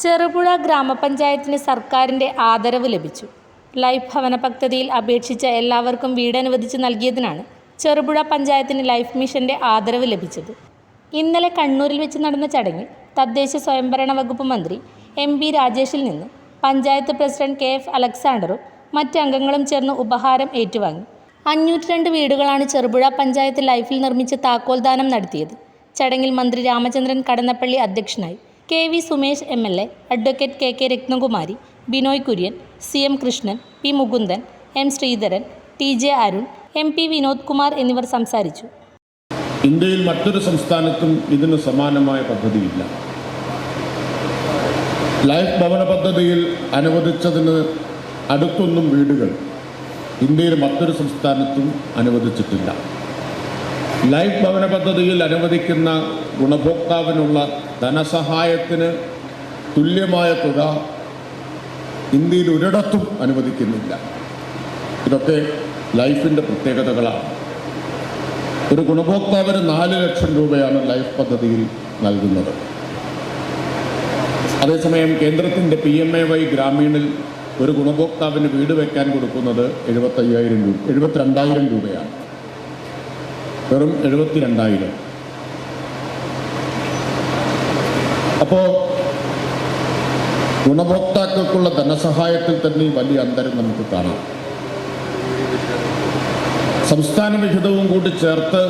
ചെറുപുഴ ഗ്രാമപഞ്ചായത്തിന് സർക്കാരിന്റെ ആദരവ് ലഭിച്ചു. ലൈഫ് ഭവന പദ്ധതിയിൽ അപേക്ഷിച്ച എല്ലാവർക്കും വീട് അനുവദിച്ച് നൽകിയതിനാണ് ചെറുപുഴ പഞ്ചായത്തിന് ലൈഫ് മിഷന്റെ ആദരവ് ലഭിച്ചത്. ഇന്നലെ കണ്ണൂരിൽ വെച്ച് നടന്ന ചടങ്ങിൽ തദ്ദേശ സ്വയംഭരണ വകുപ്പ് മന്ത്രി എം പി രാജേഷിൽ നിന്ന് പഞ്ചായത്ത് പ്രസിഡന്റ് കെ എഫ് അലക്സാണ്ടറും മറ്റ് അംഗങ്ങളും ചേർന്ന് ഉപഹാരം ഏറ്റുവാങ്ങി. അഞ്ഞൂറ്റി രണ്ട് വീടുകളാണ് ചെറുപുഴ പഞ്ചായത്ത് ലൈഫിൽ നിർമ്മിച്ച് താക്കോൽദാനം നടത്തിയത്. ചടങ്ങിൽ മന്ത്രി രാമചന്ദ്രൻ കടന്നപ്പള്ളി അധ്യക്ഷനായി. K V Sumesh M L A advocate K K Rathnakumari Binoy Kurian C M Krishnan P Mukundan M Sreedharan T J Arun M P Vinod Kumar എന്നിവർ സംസാരിച്ചു. ഇന്ത്യയിൽ മറ്റൊരു സംസ്ഥാനത്തും ഇതിന് സമാനമായ പദ്ധതിയില്ല. ലൈഫ് ഭവന പദ്ധതിയിൽ അനുവദിച്ചതിന് അടുത്തൊന്നും വീടുകൾ ഇന്ത്യയിൽ മറ്റൊരു സംസ്ഥാനത്തും അനുവദിച്ചിട്ടില്ല. ലൈഫ് ഭവന പദ്ധതിയിൽ അനുവദിക്കുന്ന ഗുണഭോക്താവിനുള്ള ധനസഹായത്തിന് തുല്യമായ തുക ഇന്ത്യയിൽ ഒരിടത്തും അനുവദിക്കുന്നില്ല. ഇതൊക്കെ ലൈഫിന്റെ പ്രത്യേകതകളാണ്. ഒരു ഗുണഭോക്താവിന് നാല് ലക്ഷം രൂപയാണ് ലൈഫ് പദ്ധതിയിൽ നൽകുന്നത്. അതേസമയം കേന്ദ്രത്തിന്റെ പി എം എ വൈ ഗ്രാമീണിൽ ഒരു ഗുണഭോക്താവിന് വീട് വയ്ക്കാൻ കൊടുക്കുന്നത് എഴുപത്തയ്യായിരം രൂപ എഴുപത്തിരണ്ടായിരം രൂപയാണ്. വെറും എഴുപത്തിരണ്ടായിരം. അപ്പോൾ ഗുണഭോക്താക്കൾക്കുള്ള ധനസഹായത്തിൽ തന്നെ വലിയ അന്തരം നമുക്ക് കാണാം. സംസ്ഥാന വിഹിതവും കൂടി ചേർത്ത്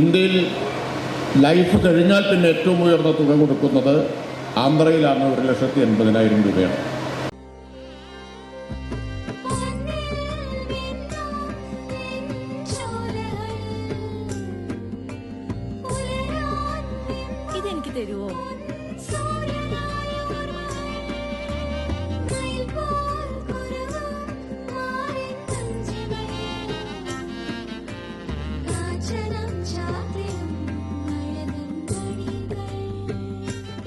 ഇന്ത്യയിൽ ലൈഫ് കഴിഞ്ഞാൽ പിന്നെ ഏറ്റവും ഉയർന്ന തുക കൊടുക്കുന്നത് ആന്ധ്രയിലാണ് ഒരു ലക്ഷത്തി എൺപതിനായിരം രൂപയാണ്. ഇതെനിക്ക് തരുവോ?